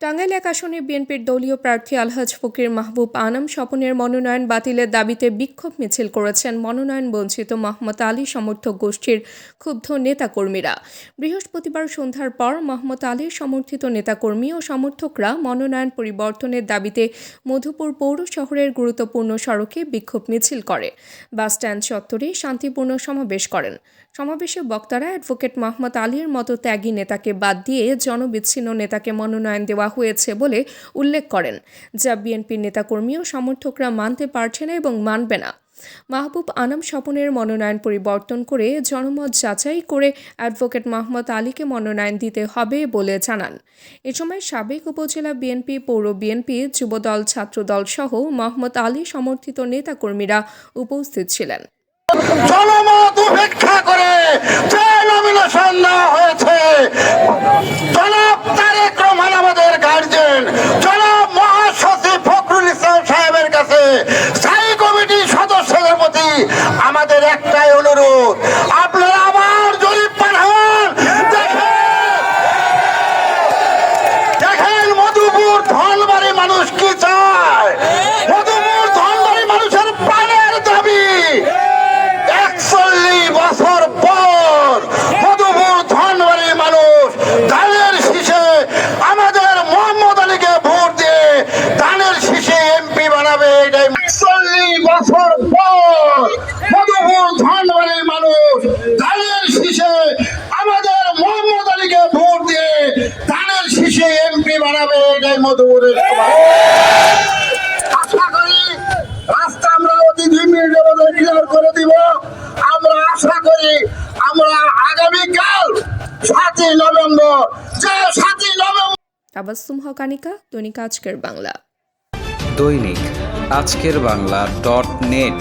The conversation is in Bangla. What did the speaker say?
টাঙ্গাইল এক আসনে বিএনপির দলীয় প্রার্থী আলহাজ ফকির মাহবুব আনাম স্বপনের মনোনয়ন বাতিলের দাবিতে বিক্ষোভ মিছিল করেছেন মনোনয়ন বঞ্চিত মোহাম্মদ আলী সমর্থক গোষ্ঠীর ক্ষুব্ধ নেতাকর্মীরা। বৃহস্পতিবার সন্ধ্যার পর মোহাম্মদ আলীর সমর্থিত নেতাকর্মী ও সমর্থকরা মনোনয়ন পরিবর্তনের দাবিতে মধুপুর পৌর শহরের গুরুত্বপূর্ণ সড়কে বিক্ষোভ মিছিল করে। বাসস্ট্যান্ড চত্বরে শান্তিপূর্ণ সমাবেশ করেন। সমাবেশে বক্তারা অ্যাডভোকেট মোহাম্মদ আলীর মতো ত্যাগী নেতাকে বাদ দিয়ে জনবিচ্ছিন্ন নেতাকে মনোনয়ন দেওয়া হয়েছে বলে উল্লেখ করেন, যা বিএনপির নেতাকর্মী ও সমর্থকরা মানতে পারছে না এবং মানবে না। মাহবুব আনাম স্বপনের মনোনয়ন পরিবর্তন করে জনমত যাচাই করে অ্যাডভোকেট মোহাম্মদ আলীকে মনোনয়ন দিতে হবে বলে জানান। এ সময় সাবেক উপজেলা বিএনপি, পৌর বিএনপি, যুবদল, ছাত্রদল সহ মোহাম্মদ আলী সমর্থিত নেতাকর্মীরা উপস্থিত ছিলেন। জনমত উপেক্ষা করে স্থায়ী কমিটির সদস্যদের প্রতি আমাদের একটাই অনুরোধ আপনারা আবার জরিপ পাঠান দেখেন দেখেন মধুপুর ধনবাড়ি মানুষ কি চায় মধুপুর ধনবাড়ি মানুষের প্রাণের দাবি একচল্লিশ বছর পর মধুপুর ধনবাড়ির মানুষ ধানের শীষে আমাদের মোহাম্মদ আলীকে ভোট দিয়ে ধানের শীষে এমপি বানাবে এটাই একচল্লিশ বছর পর মধুপুর মানুষ ধানের শীষে আমাদের মোহাম্মদ আলীকে ভোট দিয়ে ধানের শীষে এমপি বানাবে এটাই মধুপুরের আশা করি রাস্তা আমরা অতি দুই মিনিটের মধ্যে ক্লিয়ার করে দিব। আমরা আশা করি আমরা আগামীকাল সাতই নভেম্বর যে সাতই নভেম্বর তাবাসসুম হকানিকা দৈনিক আজকের বাংলা। দৈনিক আজকের বাংলা ডট নেট।